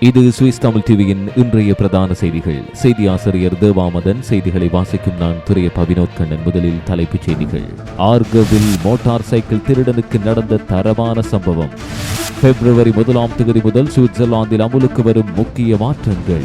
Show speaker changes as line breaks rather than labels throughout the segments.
இது சுவிஸ் தமிழ் டிவியின் இன்றைய பிரதான செய்திகள். செய்தி ஆசிரியர் தேவாமதன் செய்திகளை வாசிக்கும் நான் துறைய பவினோத் கண்ணன். முதலில் தலைப்புச் செய்திகள். ஆர்கவில் மோட்டார் சைக்கிள் திருடனுக்கு நடந்த தரமான சம்பவம். பிப்ரவரி முதலாம் தேதி முதல் சுவிட்சர்லாந்தில் அமுலுக்கு வரும் முக்கிய மாற்றங்கள்.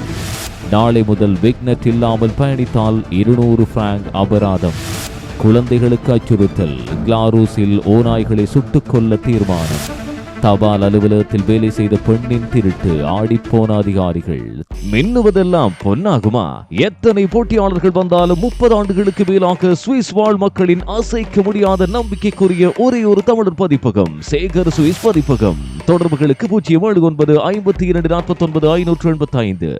நாளை முதல் விக்னட் இல்லாமல் பயணித்தால் இருநூறு பிராங்க் அபராதம். குழந்தைகளுக்கு அச்சுறுத்தல். கிளாரூஸில் ஓநாய்களை சுட்டுக் கொல்ல தீர்மானம். தபால் அலுவலகத்தில் வேலை செய்த பெண்ணின் திருட்டு ஆடிப்போன அதிகாரிகள். மின்னுவதெல்லாம் பொன்னாகுமா? எத்தனை போட்டியாளர்கள் வந்தாலும் முப்பது ஆண்டுகளுக்கு மேலாக சுவிஸ் வாழ் மக்களின் அசைக்க முடியாத நம்பிக்கைக்குரிய ஒரே ஒரு தமிழர் பதிப்பகம் சேகர் சுவிஸ் பதிப்பகம். தொடர்புகளுக்கு பூஜ்ஜியம் ஏழு ஒன்பது ஐம்பத்தி இரண்டு நாற்பத்தி ஒன்பது ஐநூற்று எண்பத்தி ஐந்து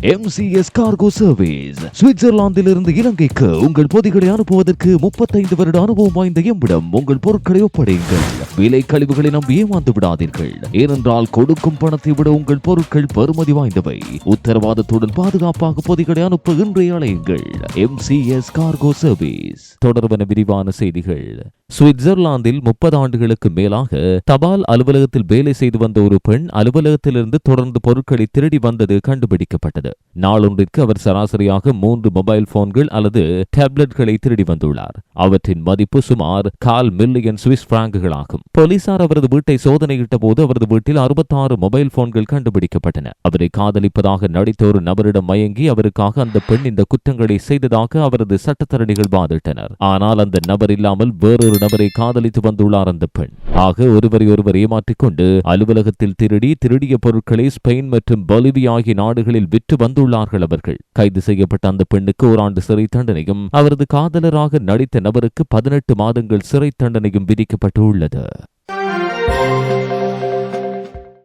எம்சிஎஸ் கார்கோ சர்வீஸ் சுவிட்சர்லாந்திலிருந்து இலங்கைக்கு உங்கள் பொதிகளை அனுப்புவதற்கு முப்பத்தைந்து வருட அனுபவம் வாய்ந்த எம்மிடம் உங்கள் பொருட்களை ஒப்படையுங்கள். விலை கழிவுகளை நம்பி ஏமாந்து விடாதீர்கள். ஏனென்றால் கொடுக்கும் பணத்தை விட உங்கள் பொருட்கள் பெறுமதி வாய்ந்தவை. உத்தரவாதத்துடன் பாதுகாப்பாக பொதிகளை அனுப்ப இன்றைய அலையுங்கள். எம்சிஎஸ் கார்கோ சர்வீஸ் தொடர்பான விரிவான செய்திகள். சுவிட்சர்லாந்தில் முப்பது ஆண்டுகளுக்கு மேலாக தபால் அலுவலகத்தில் வேலை செய்து வந்த ஒரு பெண் அலுவலகத்திலிருந்து தொடர்ந்து பொருட்களை திருடி வந்தது கண்டுபிடிக்கப்பட்டது. நாளொன்றிற்கு அவர் சராசரியாக மூன்று மொபைல் போன்கள் அல்லது டேப்லெட்களை திருடி வந்துள்ளார். அவற்றின் மதிப்பு சுமார் கால் மில்லியன் சுவிஸ் பிராங்குகளாகும். போலீசார் அவரது வீட்டை சோதனையிட்ட போது அவரது வீட்டில் அறுபத்தாறு மொபைல் போன்கள் கண்டுபிடிக்கப்பட்டன. அவரை காதலிப்பதாக நடித்த ஒரு நபரிடம் மயங்கி அவருக்காக அந்த பெண் இந்த குற்றங்களை செய்ததாக அவரது சட்டத்தரணிகள் வாதிட்டனர். ஆனால் அந்த நபர் இல்லாமல் வேறொரு நபரை காதலித்து வந்துள்ளார் அந்த பெண். ஆக ஒருவரை ஒருவர் ஏமாற்றிக் கொண்டு அலுவலகத்தில் திருடி திருடிய பொருட்களை ஸ்பெயின் மற்றும் பொலிவியா ஆகிய நாடுகளில் விற்று வந்துள்ளார்கள் அவர்கள். கைது செய்யப்பட்ட அந்த பெண்ணுக்கு ஓராண்டு சிறை தண்டனையும் அவரது காதலராக நடித்த நபருக்கு பதினெட்டு மாதங்கள் சிறை தண்டனையும் விதிக்கப்பட்டுள்ளது.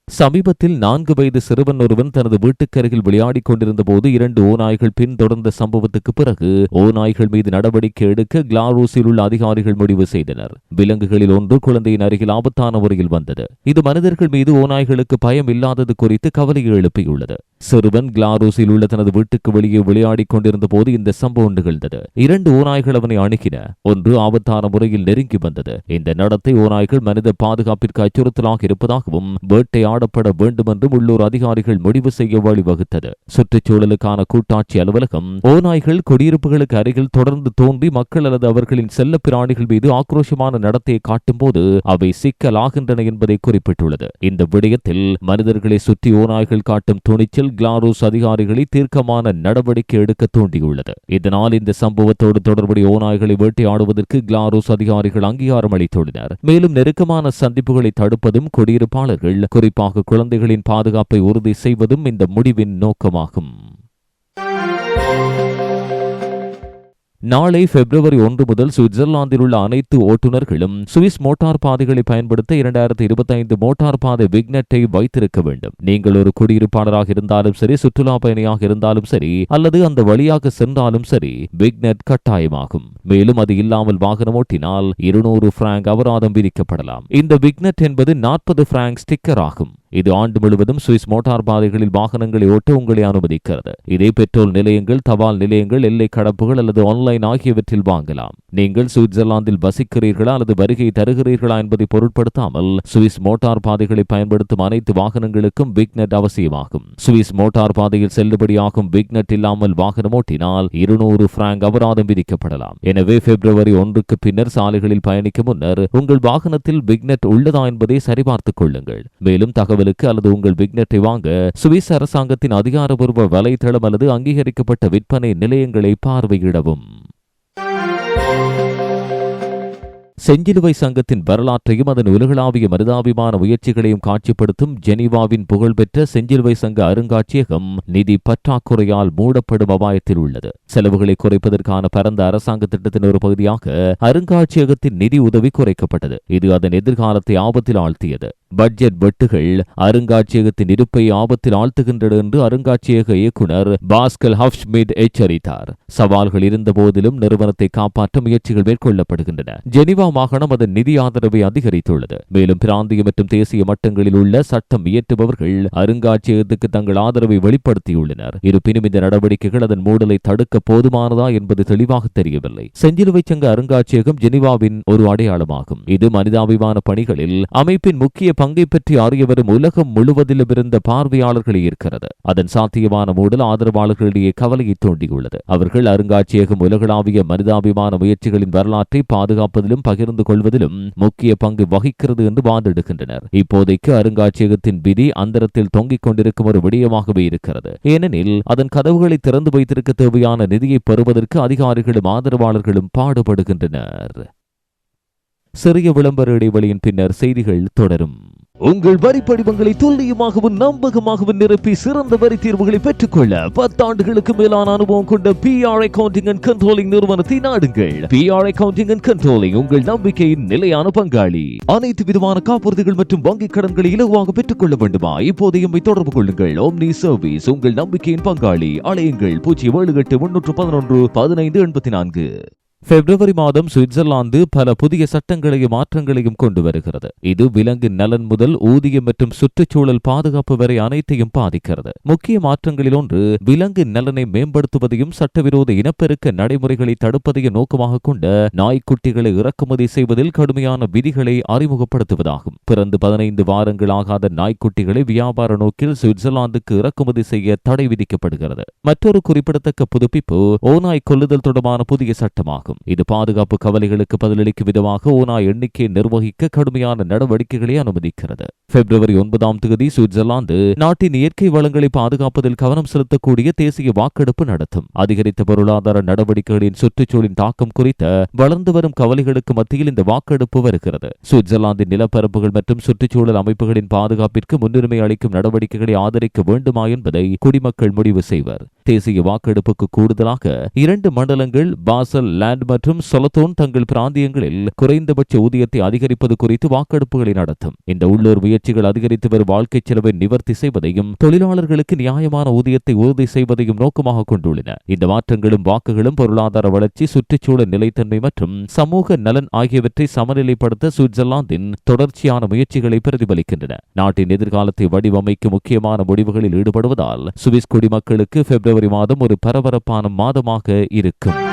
சமீபத்தில் நான்கு வயது சிறுவன் ஒருவன் தனது வீட்டுக்கருகில் விளையாடிக் கொண்டிருந்த போது இரண்டு ஓநாய்கள் பின்தொடர்ந்த சம்பவத்துக்கு பிறகு ஓநாய்கள் மீது நடவடிக்கை எடுக்க கிளாரூஸில் உள்ள அதிகாரிகள் முடிவு செய்தனர். விலங்குகளில் ஒன்று குழந்தையின் அருகில் ஆபத்தான முறையில் வந்தது. இது மனிதர்கள் மீது ஓநாய்களுக்கு பயம் இல்லாதது குறித்து கவலையை எழுப்பியுள்ளது. சிறுவன் கிளாரூஸில் உள்ள தனது வீட்டுக்கு வெளியே விளையாடிக் கொண்டிருந்த போது இந்த சம்பவம் நிகழ்ந்தது. இரண்டு ஓநாய்கள் அவனை அணுகின. ஒன்று ஆபத்தான முறையில் நெருங்கி வந்தது. இந்த நடத்தை ஓநாய்கள் மனித பாதுகாப்பிற்கு அச்சுறுத்தலாக இருப்பதாகவும் வேட்டையாடப்பட வேண்டும் என்றும் உள்ளூர் அதிகாரிகள் முடிவு செய்ய வழிவகுத்தது. சுற்றுச்சூழலுக்கான கூட்டாட்சி அலுவலகம் ஓநாய்கள் குடியிருப்புகளுக்கு அருகில் தொடர்ந்து தோன்றி மக்கள் அல்லது அவர்களின் செல்ல பிராணிகள் மீது ஆக்ரோஷமான நடத்தையை காட்டும் போது அவை சிக்கலாகின்றன என்பதை குறிப்பிட்டுள்ளது. இந்த விடயத்தில் மனிதர்களை சுற்றி ஓநாய்கள் காட்டும் துணிச்சல் கிளாரூஸ் அதிகாரிகளை தீர்க்கமான நடவடிக்கை எடுக்க தூண்டியுள்ளது. இதனால் இந்த சம்பவத்தோடு தொடர்புடைய ஓநாய்களை வேட்டையாடுவதற்கு கிளாரூஸ் அதிகாரிகள் அங்கீகாரம் அளித்துள்ளனர். மேலும் நெருக்கமான சந்திப்புகளை தடுப்பதும் குடியிருப்பாளர்கள் குறிப்பாக குழந்தைகளின் பாதுகாப்பை உறுதி செய்வதும் இந்த முடிவின் நோக்கமாகும். நாளை பிப்ரவரி ஒன்று முதல் சுவிட்சர்லாந்தில் உள்ள அனைத்து ஓட்டுநர்களும் சுவிஸ் மோட்டார் பாதைகளை பயன்படுத்த இரண்டாயிரத்தி இருபத்தி ஐந்து மோட்டார் பாதை விக்னெட்டை வைத்திருக்க வேண்டும். நீங்கள் ஒரு குடியிருப்பாளராக இருந்தாலும் சரி சுற்றுலா பயணியாக இருந்தாலும் சரி அல்லது அந்த வழியாக சென்றாலும் சரி விக்னெட் கட்டாயமாகும். மேலும் அது இல்லாமல் வாகனம் ஓட்டினால் இருநூறு பிராங்க் அபராதம் விதிக்கப்படலாம். இந்த விக்னெட் என்பது நாற்பது பிராங்க் ஸ்டிக்கர் ஆகும் இது ஆண்டு முழுவதும் சுவிஸ் மோட்டார் பாதைகளில் வாகனங்களை ஓட்ட உங்களை அனுமதிக்கிறது. இதே பெட்ரோல் நிலையங்கள் தபால் நிலையங்கள் எல்லை கடப்புகள் அல்லது ஆன்லைன் ஆகியவற்றில் வாங்கலாம். நீங்கள் சுவிட்சர்லாந்தில் வசிக்கிறீர்களா அல்லது வருகை தருகிறீர்களா என்பதை பொருட்படுத்தாமல் சுவிஸ் மோட்டார் பாதைகளை பயன்படுத்தும் அனைத்து வாகனங்களுக்கும் பிக்நெட் அவசியமாகும். சுவிஸ் மோட்டார் பாதையில் செல்லுபடியாகும் பிக்நெட் இல்லாமல் வாகனம் ஓட்டினால் இருநூறு பிராங்க் அபராதம் விதிக்கப்படலாம். எனவே பிப்ரவரி ஒன்றுக்கு பின்னர் சாலைகளில் பயணிக்கும் முன்னர் உங்கள் வாகனத்தில் பிக்நெட் உள்ளதா என்பதை சரிபார்த்துக் கொள்ளுங்கள். மேலும் தகவல் தகவலுக்கு அல்லது உங்கள் விக்னெட்டை வாங்க சுவிஸ் அரசாங்கத்தின் அதிகாரபூர்வ வலைதளம் அல்லது அங்கீகரிக்கப்பட்ட விற்பனை நிலையங்களை பார்வையிடவும். செஞ்சிலுவை சங்கத்தின் வரலாற்றையும் அதன் உலகளாவிய மனிதாபிமான முயற்சிகளையும் காட்சிப்படுத்தும் ஜெனீவாவின் புகழ்பெற்ற செஞ்சிலுவை சங்க அருங்காட்சியகம் நிதி பற்றாக்குறையால் மூடப்படும் அபாயத்தில் உள்ளது. செலவுகளை குறைப்பதற்கான பரந்த அரசாங்க திட்டத்தின் ஒரு பகுதியாக அருங்காட்சியகத்தின் நிதி உதவி குறைக்கப்பட்டது. இது அதன் எதிர்காலத்தை ஆபத்தில் ஆழ்த்தியது. பட்ஜெட் வெட்டுகள் அருங்காட்சியகத்தின் இருப்பை ஆபத்தில் ஆழ்த்துகின்றன என்று அருங்காட்சியக இயக்குனர் பாஸ்கல் ஹப்ஷ்மிட் எச்சரித்தார். சவால்கள் இருந்த போதிலும் நிறுவனத்தை காப்பாற்ற முயற்சிகள் மேற்கொள்ளப்படுகின்றன. ஜெனிவா மாகாணம் அதன் நிதி ஆதரவை அதிகரித்துள்ளது. மேலும் பிராந்திய மற்றும் தேசிய மட்டங்களில் உள்ள சட்டம் இயற்றுபவர்கள் அருங்காட்சியகத்துக்கு தங்கள் ஆதரவை வெளிப்படுத்தியுள்ளனர். இருப்பினும் இந்த நடவடிக்கைகள் அதன் மூடலை தடுக்க போதுமானதா என்பது தெளிவாக தெரியவில்லை. செஞ்சிலுவை சங்க அருங்காட்சியகம் ஜெனிவாவின் ஒரு அடையாளமாகும். இது மனிதாபிமான பணிகளில் அமைப்பின் முக்கிய பங்கை பற்றி அறிய வரும் உலகம் முழுவதிலும் இருந்த பார்வையாளர்கள் ஈர்க்கிறது அதன் சாத்தியமான மூடல் ஆதரவாளர்களிடையே கவலையை தோண்டியுள்ளது. அவர்கள் அருங்காட்சியகம் உலகளாவிய மனிதாபிமான முயற்சிகளின் வரலாற்றை பாதுகாப்பதிலும் பகிர்ந்து கொள்வதிலும் முக்கிய பங்கு வகிக்கிறது என்று வாதிடுகின்றனர். இப்போதைக்கு அருங்காட்சியகத்தின் விதி அந்தரத்தில் தொங்கிக் கொண்டிருக்கும் ஒரு விடயமாகவே இருக்கிறது. ஏனெனில் அதன் கதவுகளை திறந்து வைத்திருக்க தேவையான நிதியை பெறுவதற்கு அதிகாரிகளும் ஆதரவாளர்களும் பாடுபடுகின்றனர். சிறிய விளம்பர இடைவெளியின் பின்னர் செய்திகள் தொடரும். உங்கள் வரி படிவங்களை துல்லியமாகவும் நம்பகமாகவும் நிரப்பி சிறந்த வரி தீர்வுகளை பெற்றுக்கொள்ள பத்தாண்டுகளுக்கு மேலான அனுபவம் கொண்ட B R accounting and controlling நிறுவனத்தை நாடுங்கள். B R accounting and controlling உங்கள் நம்பிக்கையின் நிலையான பங்காளி. அனைத்து விதமான காப்புறுதிகள் மற்றும் வங்கிக் கடன்களை இலகுவாக பெற்றுக்கொள்ள வேண்டுமா? இப்போதையும் தொடர்பு கொள்ளுங்கள். ஓம்னி சர்வீஸ் உங்கள் நம்பிக்கையின் பங்காளி. அலையுங்கள். பூஜ்ஜியம் ஏழு எட்டு முன்னூற்று பதினொன்று பதினைந்து எண்பத்தி நான்கு. பிப்ரவரி மாதம் சுவிட்சர்லாந்து பல புதிய சட்டங்களையும் மாற்றங்களையும் கொண்டு வருகிறது. இது விலங்கு நலன் முதல் ஊதியம் மற்றும் சுற்றுச்சூழல் பாதுகாப்பு வரை அனைத்தையும் பாதிக்கிறது. முக்கிய மாற்றங்களில் ஒன்று விலங்கு நலனை மேம்படுத்துவதையும் சட்டவிரோத இனப்பெருக்க நடைமுறைகளை தடுப்பதையும் நோக்கமாக கொண்ட நாய்க்குட்டிகளை இறக்குமதி செய்வதில் கடுமையான விதிகளை அறிமுகப்படுத்துவதாகும். பிறந்து பதினைந்து வாரங்கள் ஆகாத நாய்க்குட்டிகளை வியாபார நோக்கில் சுவிட்சர்லாந்துக்கு இறக்குமதி செய்ய தடை விதிக்கப்படுகிறது. மற்றொரு குறிப்பிடத்தக்க புதுப்பிப்பு ஓநாய் கொள்ளுதல் தொடர்பான புதிய சட்டமாகும். ஆகும் இது பாதுகாப்பு கவலைகளுக்கு பதிலளிக்கும் விதமாக ஓனா எண்ணிக்கையை நிர்வகிக்க கடுமையான நடவடிக்கைகளை அனுமதிக்கிறது. பிப்ரவரி ஒன்பதாம் தேதி சுவிட்சர்லாந்து நாட்டின் இயற்கை வளங்களை பாதுகாப்பதில் கவனம் செலுத்தக்கூடிய தேசிய வாக்கெடுப்பு நடத்தும். அதிகரித்த பொருளாதார நடவடிக்கைகளின் சுற்றுச்சூழலின் தாக்கம் குறித்த வளர்ந்து வரும் கவலைகளுக்கு மத்தியில் இந்த வாக்கெடுப்பு வருகிறது. சுவிட்சர்லாந்தின் நிலப்பரப்புகள் மற்றும் சுற்றுச்சூழல் அமைப்புகளின் பாதுகாப்பிற்கு முன்னுரிமை அளிக்கும் நடவடிக்கைகளை ஆதரிக்க வேண்டுமா என்பதை குடிமக்கள் முடிவு செய்வர். தேசிய வாக்கெடுப்புக்கு கூடுதலாக இரண்டு மண்டலங்கள் பாசல் லேண்ட் மற்றும் சொலத்தோன் தங்கள் பிராந்தியங்களில் குறைந்தபட்ச ஊதியத்தை அதிகரிப்பது குறித்து வாக்கெடுப்புகளை நடத்தும். இந்த உள்ளூர் முயற்சிகள் அதிகரித்து வரும் வாழ்க்கை செலவை நிவர்த்தி செய்வதையும் தொழிலாளர்களுக்கு நியாயமான ஊதியத்தை உறுதி செய்வதையும் நோக்கமாக கொண்டுள்ளன. இந்த மாற்றங்களும் வாக்குகளும் பொருளாதார வளர்ச்சி சுற்றுச்சூழல் நிலைத்தன்மை மற்றும் சமூக நலன் ஆகியவற்றை சமநிலைப்படுத்த சுவிட்சர்லாந்தின் தொடர்ச்சியான முயற்சிகளை பிரதிபலிக்கின்றன. நாட்டின் எதிர்காலத்தை வடிவமைக்கும் முக்கியமான முடிவுகளில் ஈடுபடுவதால் சுவிஸ் குடிமக்களுக்கு பிப்ரவரி மாதம் ஒரு பரபரப்பான மாதமாக இருக்கும்.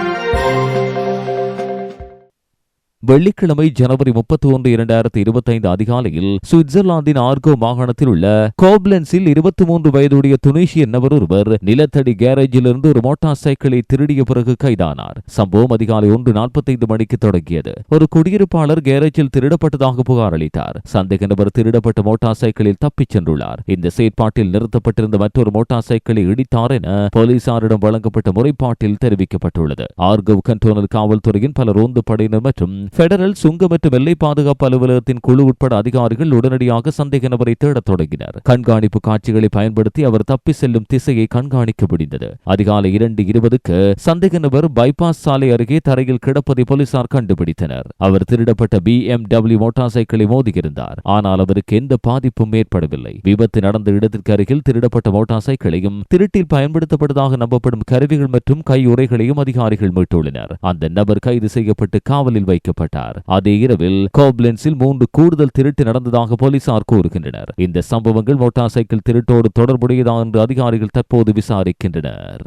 வெள்ளிக்கிழமை ஜனவரி முப்பத்தி ஒன்று இரண்டாயிரத்தி இருபத்தைந்து அதிகாலையில் சுவிட்சர்லாந்தின் ஆர்கோ மாகாணத்தில் உள்ள கோப்லன்ஸில் இருபத்தி மூன்று வயதுடைய துனிஷிய நபர் ஒருவர் நிலத்தடி கேரேஜிலிருந்து ஒரு மோட்டார் சைக்கிளை திருடிய பிறகு கைதானார். சம்பவம் அதிகாலை ஒன்று நாற்பத்தைந்து மணிக்கு தொடங்கியது. ஒரு குடியிருப்பாளர் கேரேஜில் திருடப்பட்டதாக புகார் அளித்தார். சந்தேக நபர் திருடப்பட்ட மோட்டார் சைக்கிளில் தப்பிச் சென்றுள்ளார். இந்த செயற்பாட்டில் நிறுத்தப்பட்டிருந்த மற்றொரு மோட்டார் சைக்கிளை இடித்தார் என போலீசாரிடம் வழங்கப்பட்ட முறைப்பாட்டில் தெரிவிக்கப்பட்டுள்ளது. ஆர்கவ் கண்டோனல் காவல்துறையின் பல ரோந்து படையினர் மற்றும் பெடரல் சுங்க மற்றும் எல்லை பாதுகாப்பு அலுவலகத்தின் குழு உட்பட அதிகாரிகள் உடனடியாக சந்தேக நபரை தேடத் தொடங்கினர் கண்காணிப்பு காட்சிகளை பயன்படுத்தி அவர் தப்பி செல்லும் திசையை கண்காணிக்க முடிந்தது அதிகாலை இரண்டு இருபதுக்கு சந்தேக நபர் பைபாஸ் சாலை அருகே தரையில் கிடப்பதை போலீசார் கண்டுபிடித்தனர் அவர் திருடப்பட்ட பி எம் டபிள்யூ மோட்டார் சைக்கிளை மோதியிருந்தார் ஆனால் அவருக்கு எந்த பாதிப்பும் ஏற்படவில்லை. விபத்து நடந்த இடத்திற்கு அருகில் திருடப்பட்ட மோட்டார் சைக்கிளையும் திருட்டில் பயன்படுத்தப்பட்டதாக நம்பப்படும் கருவிகள் மற்றும் கையுறைகளையும் அதிகாரிகள் மீட்டுள்ளனர். அந்த நபர் கைது செய்யப்பட்டு காவலில் வைக்கப்பட்டார். அதே இரவில் கோப்லென்ஸில் மூன்று கூடுதல் திருட்டு நடந்ததாக போலீசார் கூறுகின்றனர். இந்த சம்பவங்கள் மோட்டார் சைக்கிள் திருட்டோடு தொடர்புடையதா என்று அதிகாரிகள் தற்போது விசாரிக்கின்றனர்.